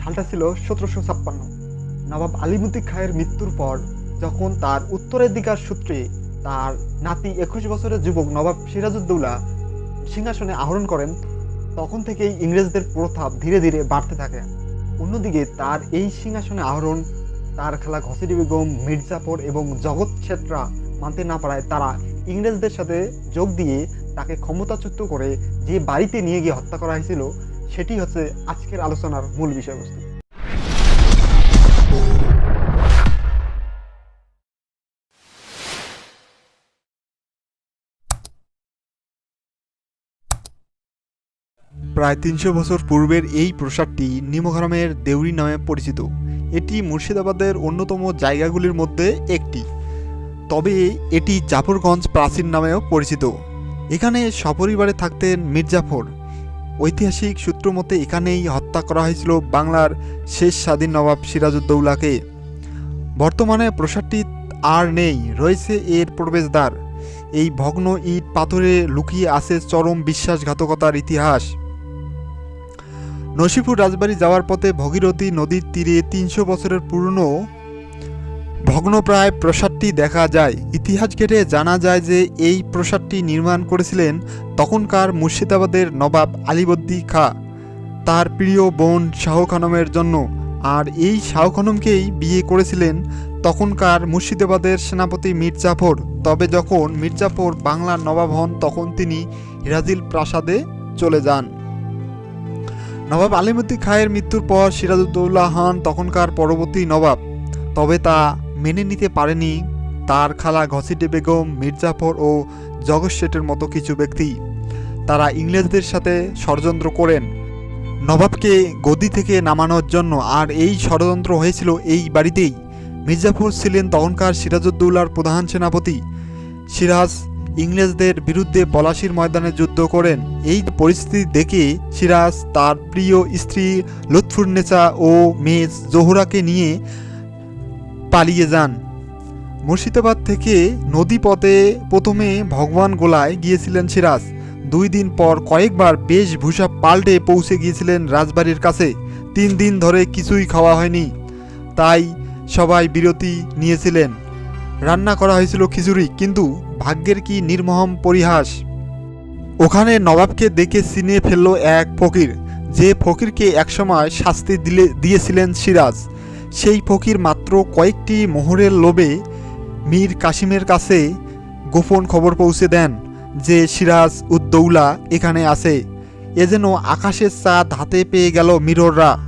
সালটা ছিল সতেরোশো ছাপ্পান্ন। নবাব আলিমুদ্দিন খায়ের মৃত্যুর পর যখন তার উত্তরাধিকার সূত্রে তার নাতি একুশ বছরের যুবক নবাব সিরাজউদ্দৌলা সিংহাসনে আহরণ করেন, তখন থেকেই ইংরেজদের প্রভাব ধীরে ধীরে বাড়তে থাকে। অন্যদিকে তার এই সিংহাসনে আহরণ, তার খেলা ঘসিটি বেগম মির্জাফর এবং জগৎ ছেত্রা মানতে না পারায় তারা ইংরেজদের সাথে যোগ দিয়ে তাকে ক্ষমতাচ্যুত করে যে বাড়িতে নিয়ে গিয়ে হত্যা করা হয়েছিল সেটি হচ্ছে আজকের আলোচনার মূল বিষয়বস্তু। প্রায় তিনশো বছর পূর্বের এই প্রাসাদটি নিমগ্রামের দেউরি নামে পরিচিত। এটি মুর্শিদাবাদের অন্যতম জায়গাগুলির মধ্যে একটি। তবে এটি জাফরগঞ্জ প্রাচীন নামেও পরিচিত। এখানে সপরিবারে থাকতেন মির্জাফর। ঐতিহাসিক সূত্র মতে এখানেই হত্যা করা হয়েছিল বাংলার শেষ স্বাধীন নবাব সিরাজউদ্দৌলাকে। বর্তমানে প্রাসাদটি আর নেই, রয়েছে এর প্রবেশদ্বার। এই ভগ্ন ইট পাথরে লুকিয়ে আছে চরম বিশ্বাসঘাতকতার ইতিহাস। নসিপুর রাজবাড়ি যাওয়ার পথে ভগীরথী নদীর তীরে তিনশো বছরের পুরনো ভগ্নপ্রায় প্রাসাদটি দেখা যায়। ইতিহাস ঘেটে জানা যায় যে এই প্রাসাদটি নির্মাণ করেছিলেন তখনকার মুর্শিদাবাদের নবাব আলিবদ্দি খা। তার প্রিয় বোন শাহ খানমের জন্য। আর এই শাহ খানমকেই বিয়ে করেছিলেন তখনকার মুর্শিদাবাদের সেনাপতি মির্জাফর। তবে যখন মির্জাফর বাংলার নবাব হন, তখন তিনি হিরাজিল প্রাসাদে চলে যান। নবাব আলিমুদ্দিন খায়ের মৃত্যুর পর সিরাজউদ্দৌলা হন তখনকার পরবর্তী নবাব। তবে তা মেনে নিতে পারেনি তার খালা ঘসিটে বেগম, মির্জাফর ও জগৎ শেঠের মতো কিছু ব্যক্তি। তারা ইংরেজদের সাথে ষড়যন্ত্র করেন। নবাবকে গদি থেকে নামানোর জন্য আর এই ষড়যন্ত্র হয়েছিল এই বাড়িতেই। মির্জাফর ছিলেন তখনকার সিরাজউদ্দৌলার প্রধান সেনাপতি। সিরাজ ইংরেজদের বিরুদ্ধে পলাশির ময়দানে যুদ্ধ করেন। এই পরিস্থিতি দেখে সিরাজ তার প্রিয় স্ত্রী লুৎফুন্নেসা ও মেজ জোহরাকে নিয়ে পালিয়ে যান। মুর্শিদাবাদ থেকে নদীপথে প্রথমে ভগবান গোলায় গিয়েছিলেন সিরাজ। দুই দিন পর কয়েকবার বেশভূষা পাল্টে পৌঁছে গিয়েছিলেন রাজবাড়ির কাছে। তিন দিন ধরে কিছুই খাওয়া হয়নি। তাই সবাই বিরতি নিয়েছিলেন। রান্না করা হয়েছিল খিচুড়ি, কিন্তু ভাগ্যের কি নির্মহম পরিহাস। ওখানে নবাবকে দেখে চিনে ফেলল এক ফকির, যে ফকিরকে একসময় শাস্তি দিলে, দিয়েছিলেন সিরাজ। সেই ফকির মাত্র কয়েকটি মোহরের লোভে মীর কাসিমের কাছে গোপন খবর পৌঁছে দেন যে সিরাজ উদ্দৌলা এখানে আছে। এ যেন আকাশের চাঁদ হাতে পেয়ে গেল মিরররা।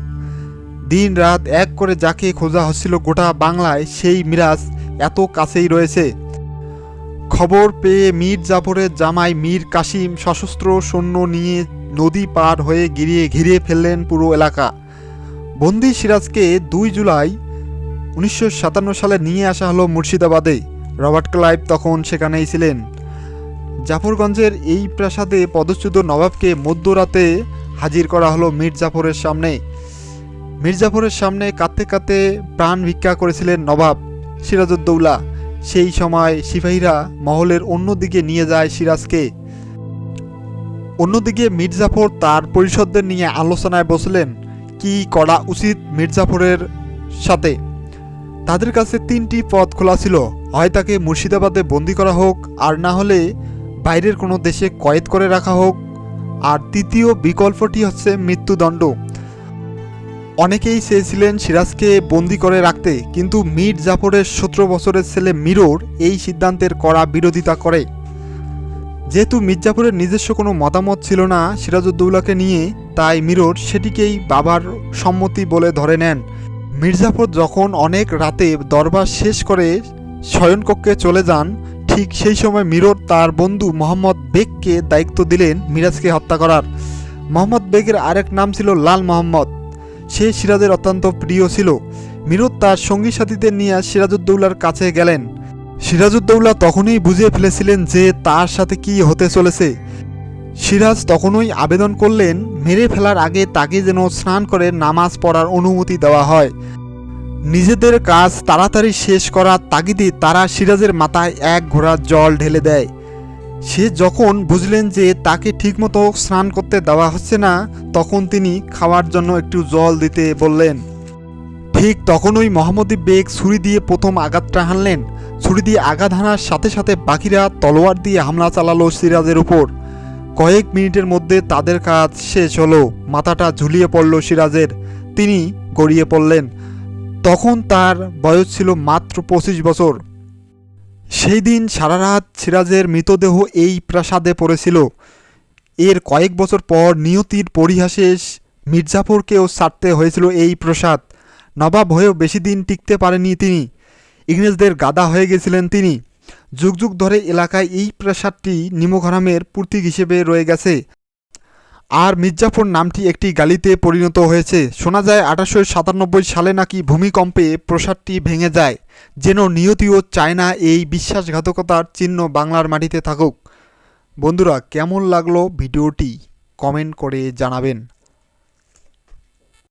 দিন রাত এক করে যাকে খোঁজা হচ্ছিল গোটা বাংলায়, সেই মিরাজ এত কাছেই রয়েছে। খবর পেয়ে মীর জাফরের জামাই মীর কাসিম সশস্ত্র সৈন্য নিয়ে নদী পার হয়ে গিরিয়ে ঘিরে ফেললেন পুরো এলাকা। বন্দি সিরাজকে দুই জুলাই উনিশশো সাতান্ন সালে নিয়ে আসা হলো মুর্শিদাবাদে। রবার্ট ক্লাইভ তখন সেখানেই ছিলেন। জাফরগঞ্জের এই প্রাসাদে পদচ্যুত নবাবকে মধ্যরাতে হাজির করা হলো মীর জাফরের সামনে। মীর জাফরের সামনে কাঁদতে কাঁদতে প্রাণ ভিক্ষা করেছিলেন নবাব সিরাজউদ্দৌলা। সেই সময় সিপাহীরা মহলের অন্যদিকে নিয়ে যায় সিরাজকে। অন্যদিকে মির্জাফর তার পরিষদদের নিয়ে আলোচনায় বসলেন। কি করা উচিত মির্জাফরের সাথে? তাদের কাছে তিনটি পথ খোলা ছিল। হয় তাকে মুর্শিদাবাদে বন্দি করা হোক, আর না হলে বাইরের কোনো দেশে কয়েদ করে রাখা হোক। আর তৃতীয় বিকল্পটি হচ্ছে মৃত্যুদণ্ড। অনেকেই চেয়েছিলেন সিরাজকে বন্দি করে রাখতে, কিন্তু মীর জাফরের সতেরো বছরের ছেলে মিরর এই সিদ্ধান্তের কড়া বিরোধিতা করে। যেহেতু মির্জাফরের নিজস্ব কোনো মতামত ছিল না সিরাজউদ্দৌলাকে নিয়ে, তাই মিরর সেটিকেই বাবার সম্মতি বলে ধরে নেন। মির্জাফর যখন অনেক রাতে দরবার শেষ করে শয়নকক্ষে চলে যান, ঠিক সেই সময় মিরর তার বন্ধু মোহাম্মদ বেগকে দায়িত্ব দিলেন মিরাজকে হত্যা করার। মোহাম্মদ বেগের আরেক নাম ছিল লাল মোহাম্মদ। সে সিরাজের অত্যন্ত প্রিয় ছিল। মিরত তার সঙ্গী সাথীদের নিয়ে সিরাজউদ্দৌলার কাছে গেলেন। সিরাজউদ্দৌলা তখনই বুঝে ফেলেছিলেন যে তার সাথে কি হতে চলেছে। সিরাজ তখনই আবেদন করলেন, মেরে ফেলার আগে তাকে যেন স্নান করে নামাজ পড়ার অনুমতি দেওয়া হয়। নিজেদের কাজ তাড়াতাড়ি শেষ করার তাগিদে তারা সিরাজের মাথায় এক ঘোড়া জল ঢেলে দেয়। সে যখন বুঝলেন যে তাকে ঠিকমতো স্নান করতে দেওয়া হচ্ছে না, তখন তিনি খাওয়ার জন্য একটু জল দিতে বললেন। ঠিক তখনই মোহাম্মদ বেগ ছুরি দিয়ে প্রথম আঘাতটা হানলেন। ছুরি দিয়ে আঘাত হানার সাথে সাথে বাকিরা তলোয়ার দিয়ে হামলা চালালো সিরাজের উপর। কয়েক মিনিটের মধ্যে তাদের কাজ শেষ হলো। মাথাটা ঝুলিয়ে পড়ল সিরাজের। তিনি গড়িয়ে পড়লেন। তখন তার বয়স ছিল মাত্র পঁচিশ বছর। সেই দিন সারা রাত সিরাজের মৃতদেহ এই প্রাসাদে পড়েছিল। এর কয়েক বছর পর নিয়তির পরিহাসে মির্জাফরকেও ছাড়তে হয়েছিল এই প্রসাদ। নবাব হয়েও বেশি দিন টিকতে পারেনি তিনি। ইংরেজদের গাদা হয়ে গেছিলেন তিনি। যুগ যুগ ধরে এলাকায় এই প্রাসাদটি নিমঘরামের প্রতীক হিসেবে রয়ে গেছে। আর মির্জাফর নামটি একটি গালিতে পরিণত হয়েছে। শোনা যায় আঠারোশো সাতানব্বই সালে নাকি ভূমিকম্পে প্রসাদটি ভেঙে যায়, যেন নিয়তিও চায় না এই বিশ্বাসঘাতকতার চিহ্ন বাংলার মাটিতে থাকুক। বন্ধুরা, কেমন লাগল ভিডিওটি? কমেন্ট করে জানাবেন।